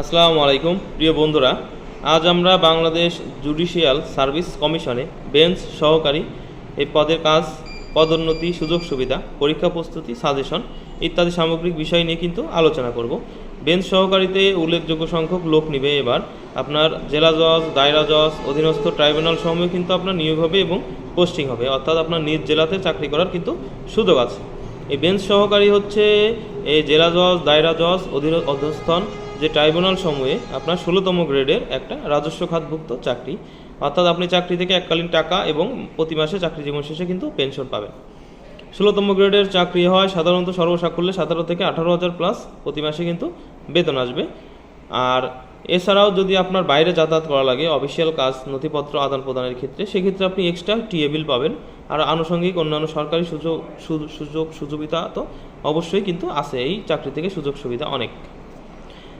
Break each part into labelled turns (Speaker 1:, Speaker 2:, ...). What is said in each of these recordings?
Speaker 1: আসসালামু আলাইকুম, প্রিয় বন্ধুরা। আজ আমরা বাংলাদেশ জুডিশিয়াল সার্ভিস কমিশনে বেঞ্চ সহকারী এই পদের কাজ, পদোন্নতি, সুযোগ সুবিধা, পরীক্ষা প্রস্তুতি, সাজেশন ইত্যাদি সামগ্রিক বিষয় নিয়ে কিন্তু আলোচনা করব। বেঞ্চ সহকারীতে উল্লেখযোগ্য সংখ্যক লোক নিবে এবার। আপনার জেলা জজ, দায়রা জজ, অধীনস্থ ট্রাইব্যুনাল সমূহে কিন্তু আপনার নিয়োগ হবে এবং পোস্টিং হবে। অর্থাৎ আপনার নিজ জেলাতে চাকরি করার কিন্তু সুযোগ আছে। এই বেঞ্চ সহকারী হচ্ছে এই জেলা জজ, দায়রা জজ, অধীন অধস্থন যে ট্রাইব্যুনাল সমূহে আপনার ষোলোতম গ্রেডের একটা রাজস্ব খাতভুক্ত চাকরি, অর্থাৎ আপনি চাকরি থেকে এককালীন টাকা এবং প্রতি মাসে চাকরি জীবন শেষে কিন্তু পেনশন পাবেন। ষোলোতম গ্রেডের চাকরি হয় সাধারণত সর্বসাকুল্যে সতেরো থেকে আঠারো হাজার প্লাস প্রতি মাসে কিন্তু বেতন আসবে। আর এছাড়াও যদি আপনার বাইরে যাতায়াত করা লাগে অফিসিয়াল কাজ, নথিপত্র আদান প্রদানের ক্ষেত্রে, সেক্ষেত্রে আপনি এক্সট্রা টিএবিল পাবেন। আর আনুষঙ্গিক অন্যান্য সরকারি সুযোগ সুযোগ সুবিধা তো অবশ্যই কিন্তু আছে। এই চাকরি থেকে সুযোগ সুবিধা অনেক।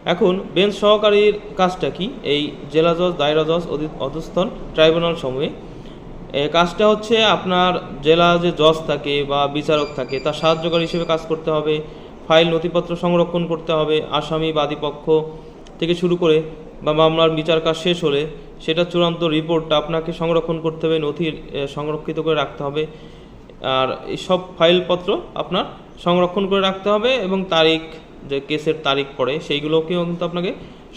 Speaker 1: এখন বেঞ্চ সহকারীর কাজটা কি? এই জেলা জজ, দায়রা জজ, অধি- অধস্থন ট্রাইব্যুনাল সমূহে। কাজটা হচ্ছে আপনার জেলা যে জজ থাকে বা বিচারক থাকে, তার সাহায্যকারী হিসেবে কাজ করতে হবে, ফাইল নথিপত্র সংরক্ষণ করতে হবে, আসামি বাদীপক্ষ থেকে শুরু করে বা মামলার বিচার কাজ শেষ হলে সেটা চূড়ান্ত রিপোর্টটা আপনাকে সংরক্ষণ করতে হবে, নথি সংরক্ষিত করে রাখতে হবে। আর এই সব ফাইলপত্র আপনার সংরক্ষণ করে রাখতে হবে এবং তারিখ যে কেসের তারিখ পড়ে, সেইগুলোকেও কিন্তু আপনাকে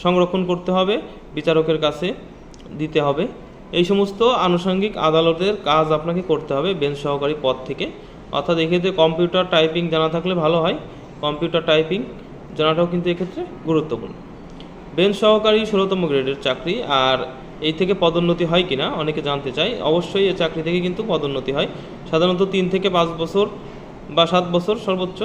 Speaker 1: সংরক্ষণ করতে হবে, বিচারকের কাছে দিতে হবে। এই সমস্ত আনুষঙ্গিক আদালতের কাজ আপনাকে করতে হবে বেঞ্চ সহকারী পদ থেকে। অর্থাৎ এক্ষেত্রে কম্পিউটার টাইপিং জানা থাকলে ভালো হয়, কম্পিউটার টাইপিং জানাটাও কিন্তু এক্ষেত্রে গুরুত্বপূর্ণ। বেঞ্চ সহকারী ষোলোতম গ্রেডের চাকরি, আর এই থেকে পদোন্নতি হয় কিনা অনেকে জানতে চায় অবশ্যই এই চাকরি থেকে কিন্তু পদোন্নতি হয়। সাধারণত তিন থেকে পাঁচ বছর বা সাত বছর সর্বোচ্চ।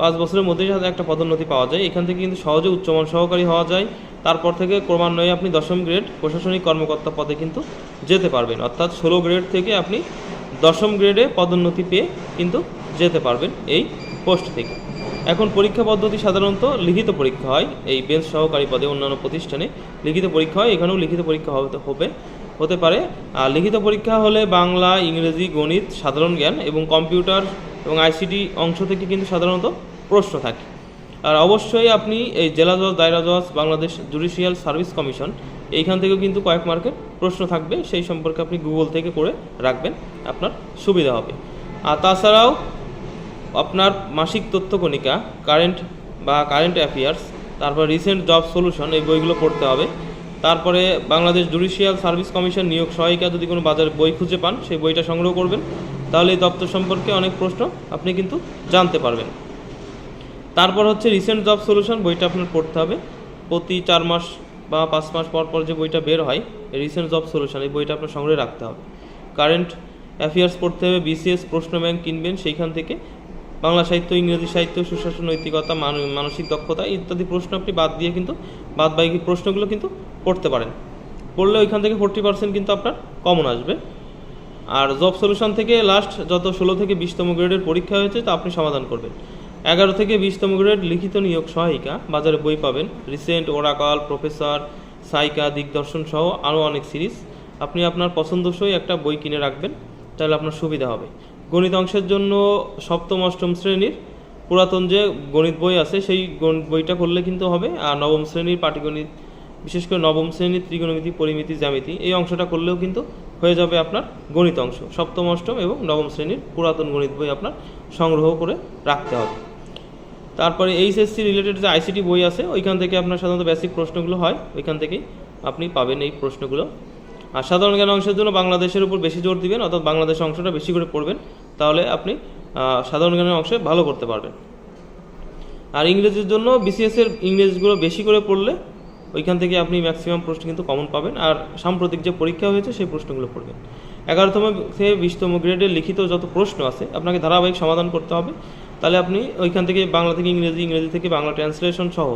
Speaker 1: পাঁচ বছরের মধ্যেই সাথে একটা পদোন্নতি পাওয়া যায়। এখান থেকে কিন্তু সহজে উচ্চমান সহকারী হওয়া যায়। তারপর থেকে ক্রমান্বয়ে আপনি দশম গ্রেড প্রশাসনিক কর্মকর্তা পদে কিন্তু যেতে পারবেন। অর্থাৎ ষোলো গ্রেড থেকে আপনি দশম গ্রেডে পদোন্নতি পেয়ে কিন্তু যেতে পারবেন এই পোস্ট থেকে। এখন পরীক্ষা পদ্ধতি সাধারণত লিখিত পরীক্ষা হয়। এই বেঞ্চ সহকারী পদে অন্যান্য প্রতিষ্ঠানে লিখিত পরীক্ষা হয়। এখানেও লিখিত পরীক্ষা হবে হবে, হতে পারে। আর লিখিত পরীক্ষা হলে বাংলা, ইংরেজি, গণিত, সাধারণ জ্ঞান এবং কম্পিউটার এবং আইসিটি অংশ থেকে কিন্তু সাধারণত প্রশ্ন থাকে। আর অবশ্যই আপনি এই জেলা জজ, দায়রা জজ, বাংলাদেশ জুডিশিয়াল সার্ভিস কমিশন, এইখান থেকেও কিন্তু কয়েক মার্কের প্রশ্ন থাকবে। সেই সম্পর্কে আপনি গুগল থেকে করে রাখবেন, আপনার সুবিধা হবে। আর তাছাড়াও আপনার মাসিক তথ্যকণিকা কারেন্ট বা কারেন্ট অ্যাফেয়ার্স তারপর রিসেন্ট জব সলিউশন এই বইগুলো পড়তে হবে। তারপরে বাংলাদেশ জুডিশিয়াল সার্ভিস কমিশন নিয়োগ সহায়িকা যদি কোনো বাজারে বই খুঁজে পান, সেই বইটা সংগ্রহ করবেন। তাহলে এই দপ্তর সম্পর্কে অনেক প্রশ্ন আপনি কিন্তু জানতে পারবেন। তারপর হচ্ছে রিসেন্ট জব সলিউশন বইটা আপনার পড়তে হবে। প্রতি চার মাস বা পাঁচ মাস পর পর যে বইটা বের হয় রিসেন্ট জব সলিউশন এই বইটা আপনার সংগ্রহে রাখতে হবে। কারেন্ট অ্যাফেয়ার্স পড়তে হবে বিসিএস প্রশ্ন ব্যাংক কিনবেন, সেইখান থেকে বাংলা সাহিত্য, ইংরেজি সাহিত্য, সুশাসন, নৈতিকতা, মান- মানসিক দক্ষতা ইত্যাদি প্রশ্ন আপনি বাদ দিয়ে কিন্তু, বাদ বাকি প্রশ্নগুলো কিন্তু পড়তে পারেন। পড়লে ওইখান থেকে ফোর্টি পার্সেন্ট কিন্তু আপনার কমন আসবে। আর জব সলিউশন থেকে লাস্ট যত ষোলো থেকে বিশতম গ্রেডের পরীক্ষা হয়েছে, তা আপনি সমাধান করবেন। এগারো থেকে বিশতম গ্রেড লিখিত নিয়োগ সহায়িকা। বাজারে বই পাবেন। রিসেন্ট ওরাকাল, প্রফেসর, সাইকা, দিগদর্শন সহ আরও অনেক সিরিজ। আপনি আপনার পছন্দসই একটা বই কিনে রাখবেন, তাহলে আপনার সুবিধা হবে। গণিত অংশের জন্য সপ্তম, অষ্টম শ্রেণির পুরাতন যে গণিত বই আছে, সেই গণিত বইটা করলে কিন্তু হবে। আর নবম শ্রেণির পাটিগণিত, বিশেষ করে নবম শ্রেণির ত্রিকোণমিতি পরিমিতি, জ্যামিতি, এই অংশটা করলেও কিন্তু হয়ে যাবে আপনার গণিত অংশ। সপ্তম, অষ্টম এবং নবম শ্রেণির পুরাতন গণিত বই আপনার সংগ্রহ করে রাখতে হবে। তারপরে এইচএসসি রিলেটেড যে আইসিটি বই আছে, ওইখান থেকে আপনার সাধারণত বেসিক প্রশ্নগুলো হয়, ওইখান থেকেই আপনি পাবেন এই প্রশ্নগুলো। আর সাধারণ জ্ঞান অংশের জন্য বাংলাদেশের উপর বেশি জোর দিবেন, অর্থাৎ বাংলাদেশ অংশটা বেশি করে পড়বেন, তাহলে আপনি সাধারণ জ্ঞানের অংশে ভালো করতে পারবেন। আর ইংরেজির জন্য বিসিএস এর ইংরেজিগুলো বেশি করে পড়লে ওইখান থেকে আপনি ম্যাক্সিমাম প্রশ্ন কিন্তু কমন পাবেন, আর সাম্প্রতিক যে পরীক্ষা হয়েছে, সেই প্রশ্নগুলো পড়বেন। এগারোতম থেকে বিশতম গ্রেডের লিখিত যত প্রশ্ন আছে, আপনাকে ধারাবাহিক সমাধান করতে হবে। তাহলে আপনি ওইখান থেকে বাংলা থেকে ইংরেজি ইংরেজি থেকে বাংলা ট্রান্সলেশন সহ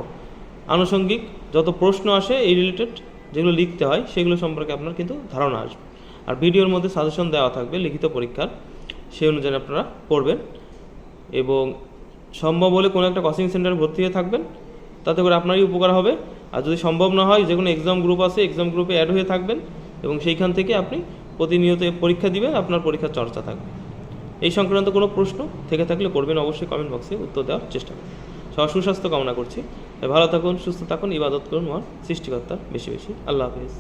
Speaker 1: আনুষঙ্গিক যত প্রশ্ন আসে এই রিলেটেড যেগুলো লিখতে হয়, সেগুলো সম্পর্কে আপনার কিন্তু ধারণা আসবে। আর ভিডিওর মধ্যে সাজেশন দেওয়া থাকবে লিখিত পরীক্ষার, সেই অনুযায়ী আপনারা পড়বেন এবং সম্ভব হলে কোনো একটা কোচিং সেন্টারে ভর্তি হয়ে থাকবেন। তাতে করে আপনারই উপকার হবে। আর যদি সম্ভব না হয় যে কোনো এক্সাম গ্রুপ আছে এক্সাম গ্রুপে অ্যাড হয়ে থাকবেন এবং সেইখান থেকে আপনি প্রতিনিয়ত পরীক্ষা দিবেন, আপনার পরীক্ষার চর্চা থাকবে। এই সংক্রান্ত কোনো প্রশ্ন থেকে থাকলে করবেন অবশ্যই কমেন্ট বক্সে উত্তর দেওয়ার চেষ্টা করবেন সবার সুস্বাস্থ্য কামনা করছি। ভালো থাকুন, সুস্থ থাকুন, ইবাদত করুন মহান সৃষ্টিকর্তা বেশি বেশি। আল্লাহ হাফিজ।